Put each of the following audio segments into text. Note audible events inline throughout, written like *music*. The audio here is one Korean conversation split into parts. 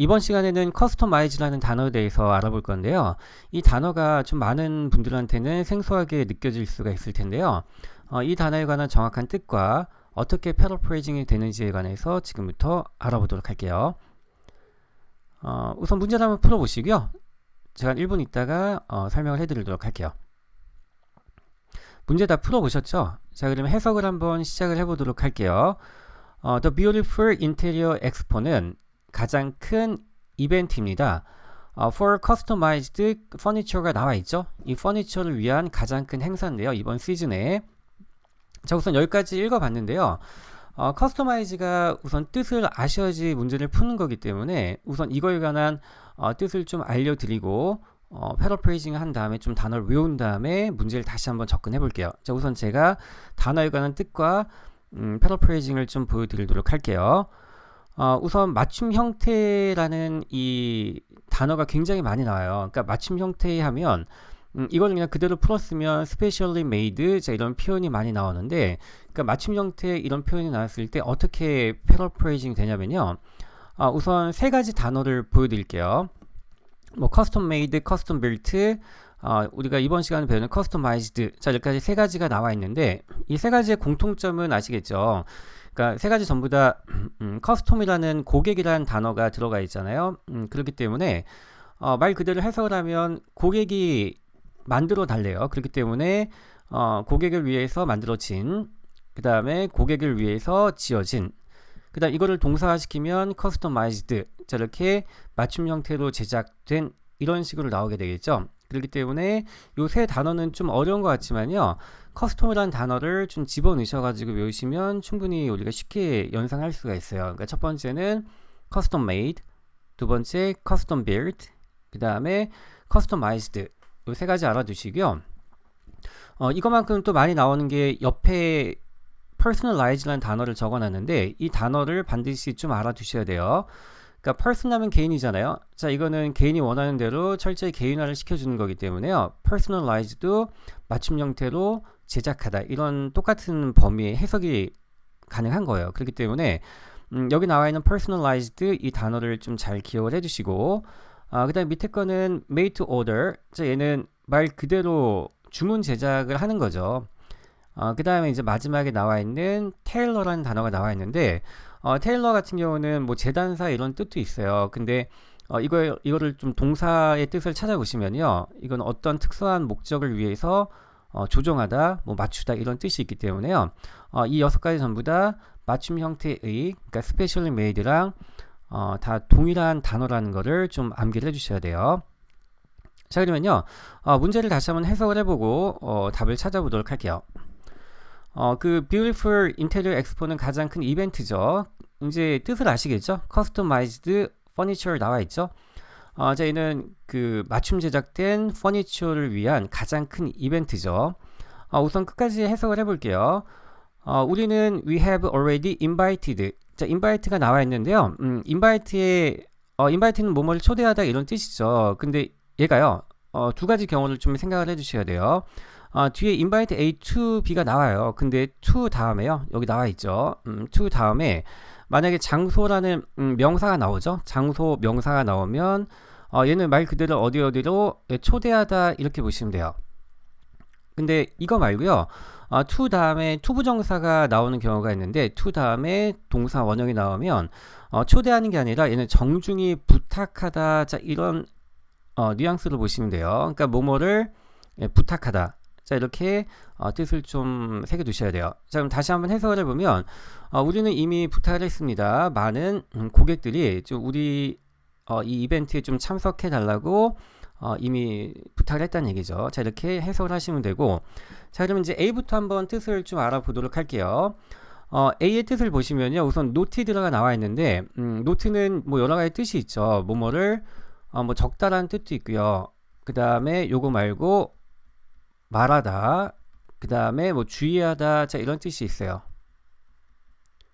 이번 시간에는 커스터마이즈라는 단어에 대해서 알아볼 건데요. 이 단어가 좀 많은 분들한테는 생소하게 느껴질 수가 있을 텐데요. 어, 이 단어에 관한 정확한 뜻과 어떻게 패러프레이징이 되는지에 관해서 지금부터 알아보도록 할게요. 어, 우선 문제를 한번 풀어보시고요. 제가 1분 있다가 어, 설명을 해드리도록 할게요. 문제 다 풀어보셨죠? 자, 그러면 해석을 한번 시작을 해보도록 할게요. 어, The Beautiful Interior Expo는 가장 큰 이벤트입니다. 어, for customized furniture가 나와 있죠. 이 furniture를 위한 가장 큰 행사인데요. 이번 시즌에 자 우선 여기까지 읽어봤는데요. 어, 커스터마이즈가 우선 뜻을 아셔야지 문제를 푸는 거기 때문에 우선 이거에 관한 어, 뜻을 좀 알려드리고 어, 패러프레이징 한 다음에 좀 단어를 외운 다음에 문제를 다시 한번 접근해 볼게요. 자 우선 제가 단어에 관한 뜻과 음, 패러프레이징을 좀 보여드리도록 할게요. 어, 우선 맞춤 형태라는 이 단어가 굉장히 많이 나와요. 그러니까 맞춤 형태 하면 음, 이걸 그냥 그대로 풀었으면 specially made 자 이런 표현이 많이 나오는데 그러니까 맞춤 형태 이런 표현이 나왔을 때 어떻게 패러프레이징 되냐면요. 아, 우선 세 가지 단어를 보여드릴게요. 뭐 custom made, custom built, 아, 우리가 이번 시간에 배우는 customized 자 여기까지 세 가지가 나와 있는데 이 세 가지의 공통점은 아시겠죠? 그러니까 세 가지 전부 다 *clears throat* 음, 커스텀이라는 고객이라는 단어가 들어가 있잖아요. 음, 그렇기 때문에 어, 말 그대로 해석을 하면 고객이 만들어 달래요. 그렇기 때문에 어, 고객을 위해서 만들어진 그 다음에 고객을 위해서 지어진 그 다음 이거를 동사화시키면 customized 자 이렇게 맞춤 형태로 제작된 이런 식으로 나오게 되겠죠. 그렇기 때문에 요 세 단어는 좀 어려운 것 같지만요. 커스텀이라는 단어를 좀 집어넣으셔가지고 외우시면 충분히 우리가 쉽게 연상할 수가 있어요. 그러니까 첫 번째는 custom made, 두 번째 custom built, 그 다음에 customized 요세 가지 알아두시고요. 어, 이것만큼 또 많이 나오는 게 옆에 personalize라는 단어를 적어놨는데 이 단어를 반드시 좀 알아두셔야 돼요. 그러니까 person하면 개인이잖아요. 자, 이거는 개인이 원하는 대로 철저히 개인화를 시켜주는 거기 때문에요. personalized도 맞춤 형태로 제작하다 이런 똑같은 범위의 해석이 가능한 거예요. 그렇기 때문에 음, 여기 나와 있는 personalized 이 단어를 좀 잘 기억을 해주시고 아, 그 다음 밑에 거는 made to order 자, 얘는 말 그대로 주문 제작을 하는 거죠. 어, 그 다음에 이제 마지막에 나와 있는 테일러라는 단어가 나와 있는데 어, 테일러 같은 경우는 뭐 재단사 이런 뜻도 있어요. 근데 어, 이거 이거를 좀 동사의 뜻을 찾아보시면요, 이건 어떤 특수한 목적을 위해서 어, 조정하다, 뭐 맞추다 이런 뜻이 있기 때문에요. 어, 이 여섯 가지 전부 다 맞춤 형태의, 그러니까 specially made랑 어, 다 동일한 단어라는 거를 좀 암기를 해주셔야 돼요. 자 그러면요, 어, 문제를 다시 한번 해석을 해보고 어, 답을 찾아보도록 할게요. 어, 그 Beautiful Interior Expo는 가장 큰 이벤트죠. 이제 뜻을 아시겠죠? Customized Furniture 나와 있죠. 어, 저희는 그 맞춤 제작된 퍼니처를 위한 가장 큰 이벤트죠. 어, 우선 끝까지 해석을 해볼게요. 어, 우리는 we have already invited. 자, invite가 나와 있는데요. 음, invite의 어, invite는 뭐뭐를 초대하다 이런 뜻이죠. 근데 얘가요. 어, 두 가지 경우를 좀 생각을 해주셔야 돼요. 어, 뒤에 invite A to B가 나와요. 근데 to 다음에요. 여기 나와 있죠. 음, to 다음에 만약에 장소라는 음, 명사가 나오죠. 장소 명사가 나오면 어, 얘는 말 그대로 어디 어디로 초대하다 이렇게 보시면 돼요. 근데 이거 말고요. 어, to 다음에 투부정사가 나오는 경우가 있는데 to 다음에 동사 원형이 나오면 어, 초대하는 게 아니라 얘는 정중히 부탁하다 자 이런 어, 뉘앙스로 보시면 돼요. 그러니까 뭐뭐를 예, 부탁하다. 자 이렇게 어, 뜻을 좀 새겨 두셔야 돼요. 자 그럼 다시 한번 해석을 해보면 어, 우리는 이미 부탁을 했습니다. 많은 음, 고객들이 좀 우리 어, 이 이벤트에 좀 참석해 달라고 어, 이미 부탁을 했다는 얘기죠. 자 이렇게 해석을 하시면 되고 자 그러면 이제 A부터 한번 뜻을 좀 알아보도록 할게요. 어, A의 뜻을 보시면요. 우선 노티드가 나와 있는데 음, 노트는 뭐 여러 가지 뜻이 있죠. 뭐뭐를 어, 뭐 적다라는 뜻도 있고요. 그 다음에 요거 말고 말하다, 그 다음에 뭐 주의하다, 자 이런 뜻이 있어요.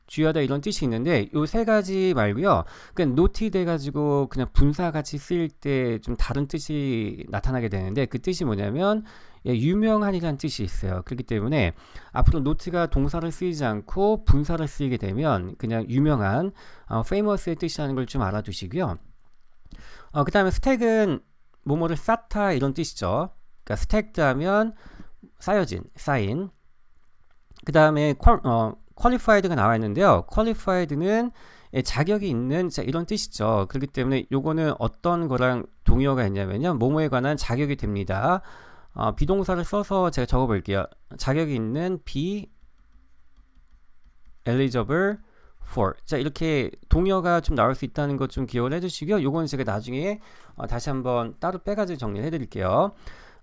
주의하다 이런 뜻이 있는데 요 세 가지 말고요. 그냥 노티 돼 가지고 그냥 분사 같이 쓰일 때 좀 다른 뜻이 나타나게 되는데 그 뜻이 뭐냐면 예, 유명한이라는 뜻이 있어요. 그렇기 때문에 앞으로 노트가 동사를 쓰이지 않고 분사를 쓰이게 되면 그냥 유명한 어, famous의 뜻이라는 걸 좀 알아두시고요. 어, 그 다음에 스택은 뭐뭐를 쌓다 이런 뜻이죠. 그러니까 스택드 하면 쌓여진, 쌓인. 그 다음에 어, qualified가 나와 있는데요. qualified는 예, 자격이 있는 자, 이런 뜻이죠. 그렇기 때문에 요거는 어떤 거랑 동의어가 있냐면요. 뭐뭐에 관한 자격이 됩니다. 어, 비동사를 써서 제가 적어 볼게요. 자격이 있는 be eligible for. 자, 이렇게 동의어가 좀 나올 수 있다는 것 좀 기억을 해 주시고요. 요건 제가 나중에 어, 다시 한번 따로 빼가지고 정리를 해 드릴게요.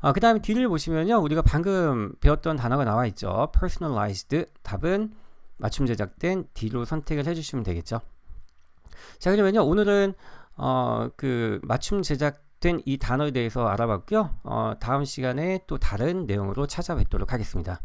어, 그 다음에 뒤를 보시면요. 우리가 방금 배웠던 단어가 나와 있죠. personalized. 답은 맞춤 제작된 D로 선택을 해주시면 되겠죠. 자, 그러면요. 오늘은 어, 그 맞춤 제작된 이 단어에 대해서 알아봤고요. 어, 다음 시간에 또 다른 내용으로 찾아뵙도록 하겠습니다.